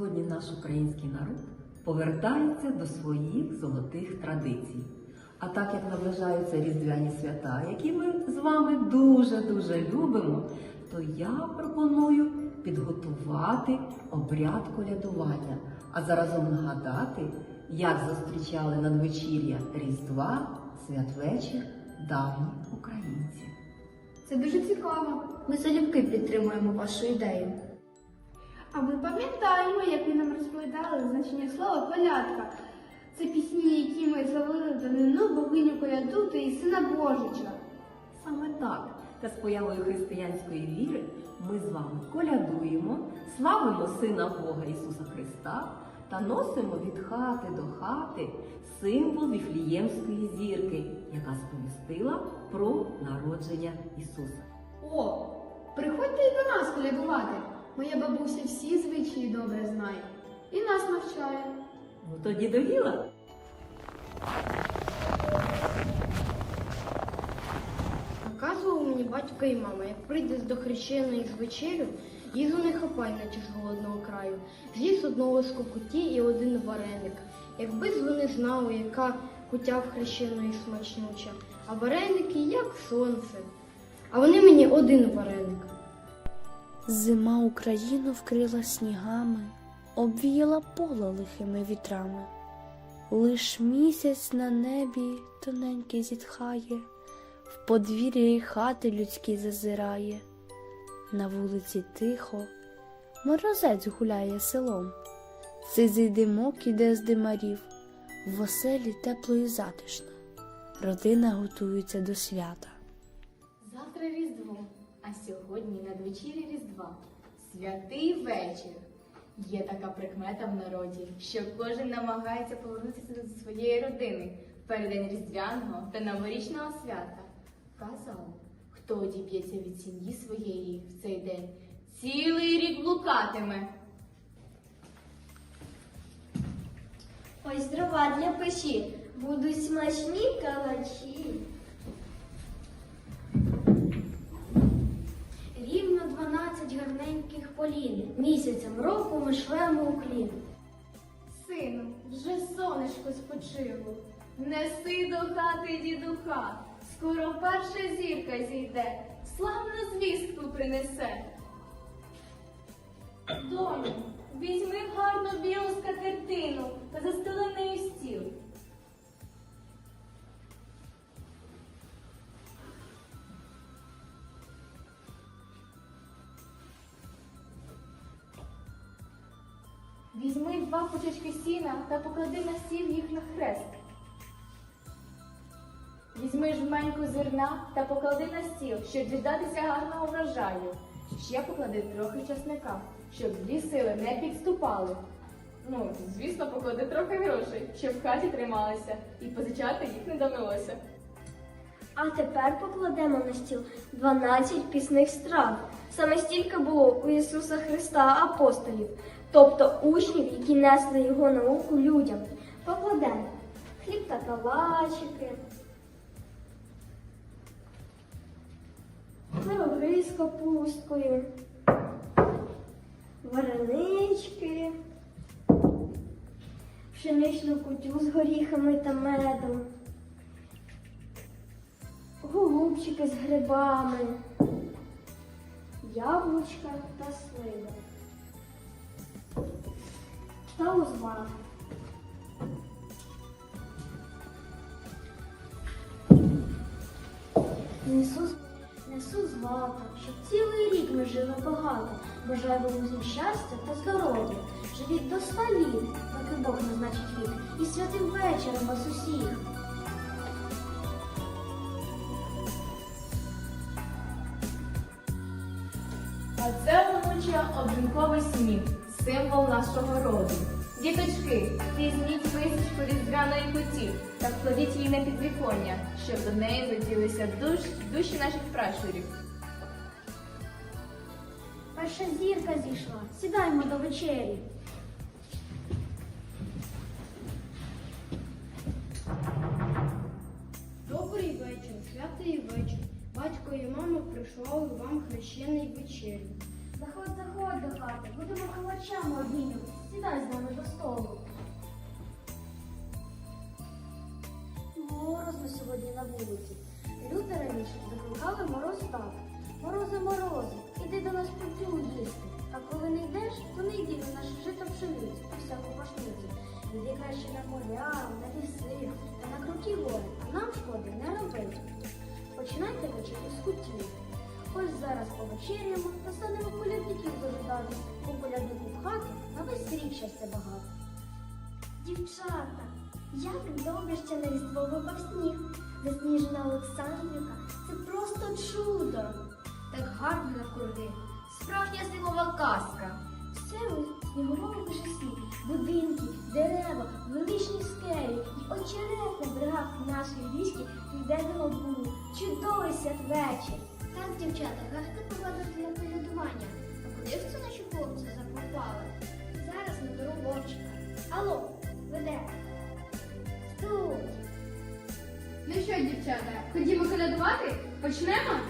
сьогодні наш український народ повертається до своїх золотих традицій. А так як наближаються різдвяні свята, які ми з вами дуже-дуже любимо, то я пропоную підготувати обряд колядування, а заразом нагадати, як зустрічали надвечір'я Різдва святвечір давні українці. Це дуже цікаво. Ми залюбки підтримуємо вашу ідею. А ми пам'ятаємо, як ви нам розповідали значення слова колядка. Це пісні, які ми зловили в данину богиню коляду та і сина Божича. Саме так, та з появою християнської віри ми з вами колядуємо, славимо Сина Бога Ісуса Христа та носимо від хати до хати символ Віфліємської зірки, яка сповістила про народження Ісуса. О, приходьте і до нас колядувати. Моя бабуся всі звичаї добре знає і нас навчає. Ну тоді до діла. Наказував мені батько і мама, як прийдеш до хрещеної з вечерю, їжу не хапай, наче з голодного краю. З'їсть одного з куті і один вареник. Якби ж вони знали, яка кутя в хрещеної смачнюча, а вареники як сонце. А вони мені один вареник. Зима Україну вкрила снігами, обвіяла поле лихими вітрами. Лиш місяць на небі тоненький зітхає, в подвір'я й хати людські зазирає. На вулиці тихо, морозець гуляє селом. Сизий димок іде з димарів, в оселі тепло і затишно. Родина готується до свята. Завтра Різдво, а сьогодні надвечір'я Різдва. Святий вечір. Є така прикмета в народі, що кожен намагається повернутися до своєї родини в переддень Різдвяного та новорічного свята. Казали, хто одіб'ється від сім'ї своєї в цей день, цілий рік блукатиме. Ось дрова для печі, будуть смачні калачі. Гарненьких полін, місяцем року ми шлемо уклін. Сину, вже сонечко спочило. Неси до хати дідуха. Скоро перша зірка зійде, славну звістку принесе. Доню, візьми гарну білу скатертину та застели нею стіл. Візьми два пучечки сіна та поклади на стіл їх на хрест. Візьми жменьку зерна та поклади на стіл, щоб діждатися гарного врожаю. Ще поклади трохи часника, щоб злі сили не підступали. Ну, звісно, поклади трохи грошей, щоб в хаті трималися, і позичати їх не довелося. А тепер покладемо на стіл 12 пісних страв. Саме стільки було у Ісуса Христа апостолів, тобто учнів, які несли його науку людям. Покладемо хліб та калачики, пироги з капусткою, варенички, пшеничну кутю з горіхами та медом. Голубчики з грибами, яблучка та сливи. Та узвар. Несу, несу злато, щоб цілий рік ми жили багато. Бажаю вам усім щастя та здоров'я. Живіть до ста літ, доки Бог назначить вік. І святим вечором вас усіх. А це онуча обринковий сміх, символ нашого роду. Діточки, візьміть висічку різдвяної куті та вкладіть її на підвіконня, щоб до неї заділися душ, душі наших пращурів. Перша зірка зійшла. Сідаємо до вечері. Добрий вечір, святий вечір. Батько і мама прислали вам хрещений вечерю. Заходь, заходь до хати, будемо калачами обмінювати. Сідай з нами до столу. Морозно сьогодні на вулиці. Люди раніше закликали мороз так. Морози, морози, на рік щастя багато. Дівчата, як добре, що на різдво випав сніг. Засніжена Олександрівка це просто чудо. Так гарно навкруги. Справжня зимова казка. Все у снігурому лише сніг, будинки, дерева, величні скелі і очерет на берегах нашої річки південного бугу. Чудовий святвечір. Так, дівчата, гарна погода для полюдування. А куди ж це наші хлопці запропали? Наберу Вовчика. Алло, веде. Тут. Ну що, дівчата, ходімо колядувати? Почнемо?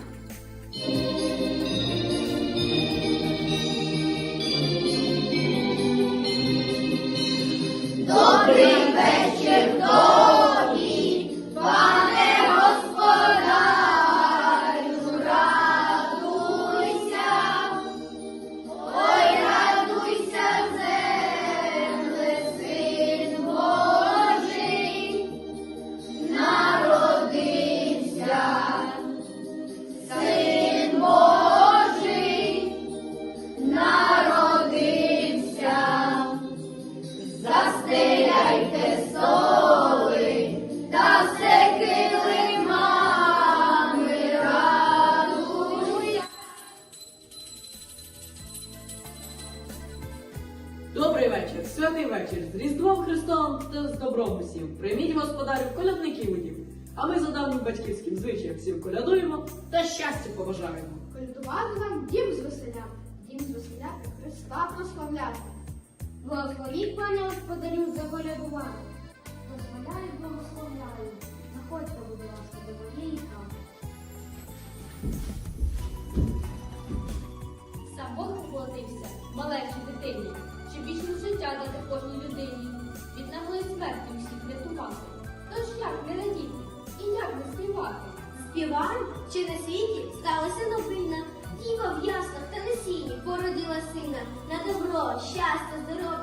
Усім. Прийміть господарів колядників у дім. А ми за давнім батьківським звичаєм всім колядуємо та щастя побажаємо. Колядувати нам дім з веселя. Дім з веселя Христа прославляти. Благословіть, пане господарю, за колядування. Дозволяю, благословляю. Заходьте, будь ласка, до моєї хати. Сам Бог поплатився малечій дитині, щоб вічне життя дати кожній людині, Чи на світі сталася новина. Діва в яснах та на сіні породила сина. На добро, щастя, здоров'я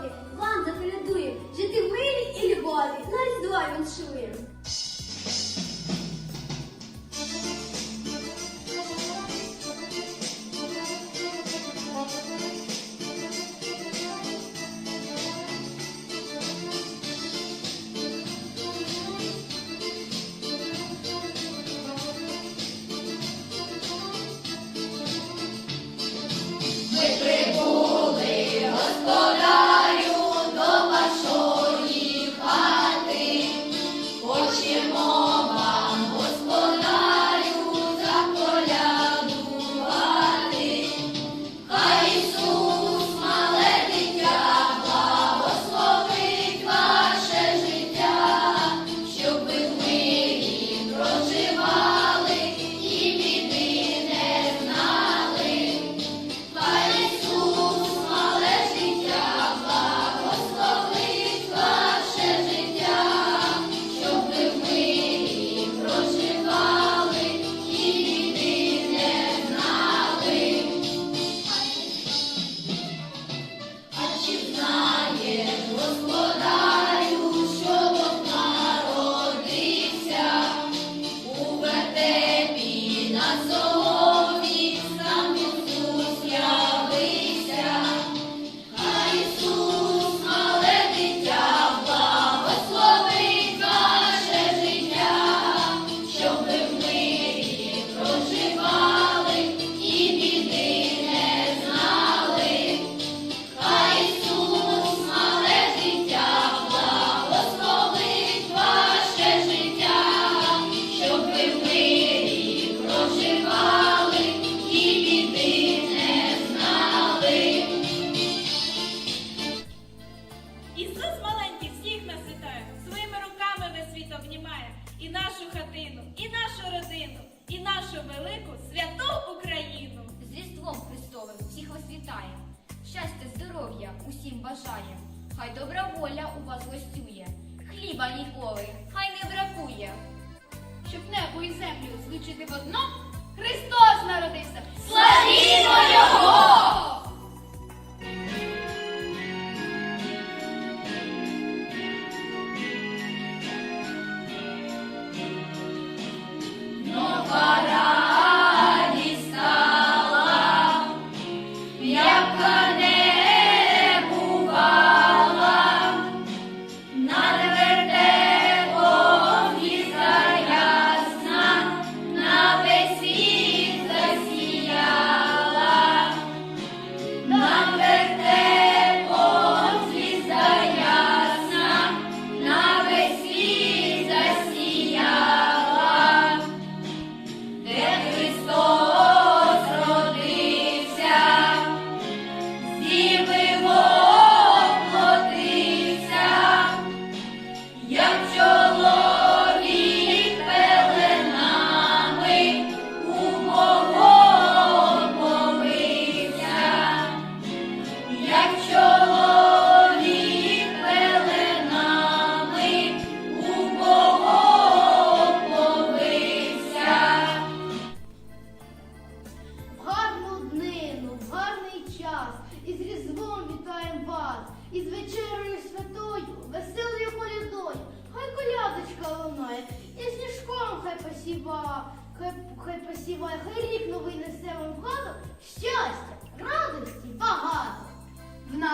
здоров'я усім бажає. Хай добра воля у вас гостює. Хліба ніколи, хай не бракує. Щоб небо і землю злучити в одно, Христос народився! Славімо Його!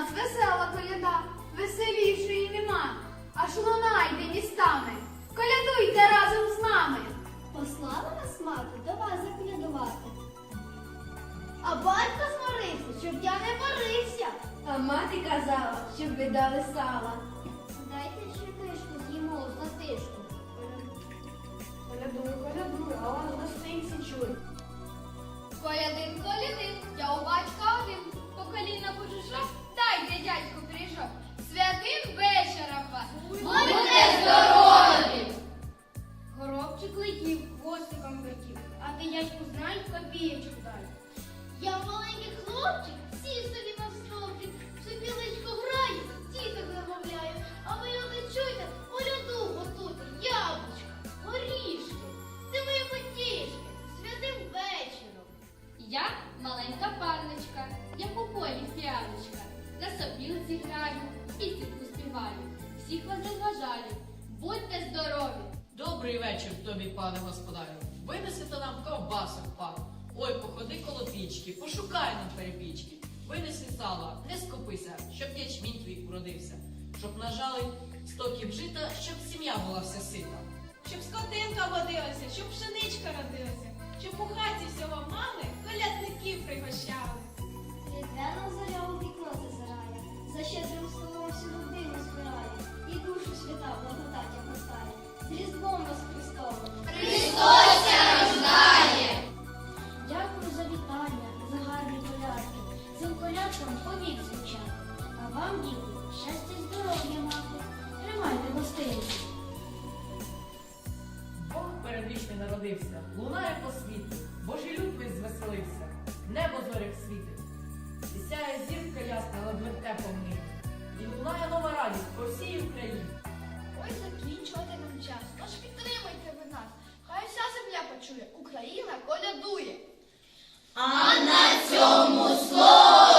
Нас весела коляда, веселішої нема, аж лунайте містами, колядуйте разом з нами. Послала нас мати до вас заколядувати. А батько зморився, щоб я не борився. А мати казала, щоб ви дали сала. Дайте ще кишку з'їмо за тишку. Колядую, колядую, а воно гостинці чує. Колядин, колядин, я у батька Я маленька панночка, як у полі фіалочка. На сопілці граю, пісеньку співаю. Всіх вас розважаю. Будьте здорові! Добрий вечір тобі, пане господарю. Винесете нам ковбасок, пан. Ой, походи коло пічки, пошукай нам перепічки. Винеси сала, не скупися, щоб ячмінь твій уродився, щоб нажали стоків жита, щоб сім'я була вся сита. Щоб скотинка водилася, щоб пшеничка родилася, щоб у хаті всього мали колядників пригощали. Різдвяна заря у вікно зазирає, за щедрим столом всю родину збирає, і душу свята благодаття постає. З Різдвом вас Христовим! Дякую за вітання, за гарні колядки. Цим колядкам повік звучати. А вам, діти, щастя здоров'я мати. Тримайте гостинці. Бог народився, лунає по світу, Божий люд весь звеселився, небо зоряк світить, і сяє зірка ясна над вертепом нині, і лунає нова радість по всій Україні. Ой, закінчувати нам час, тож підтримайте ви нас, хай вся земля почує, Україна колядує. А на цьому слові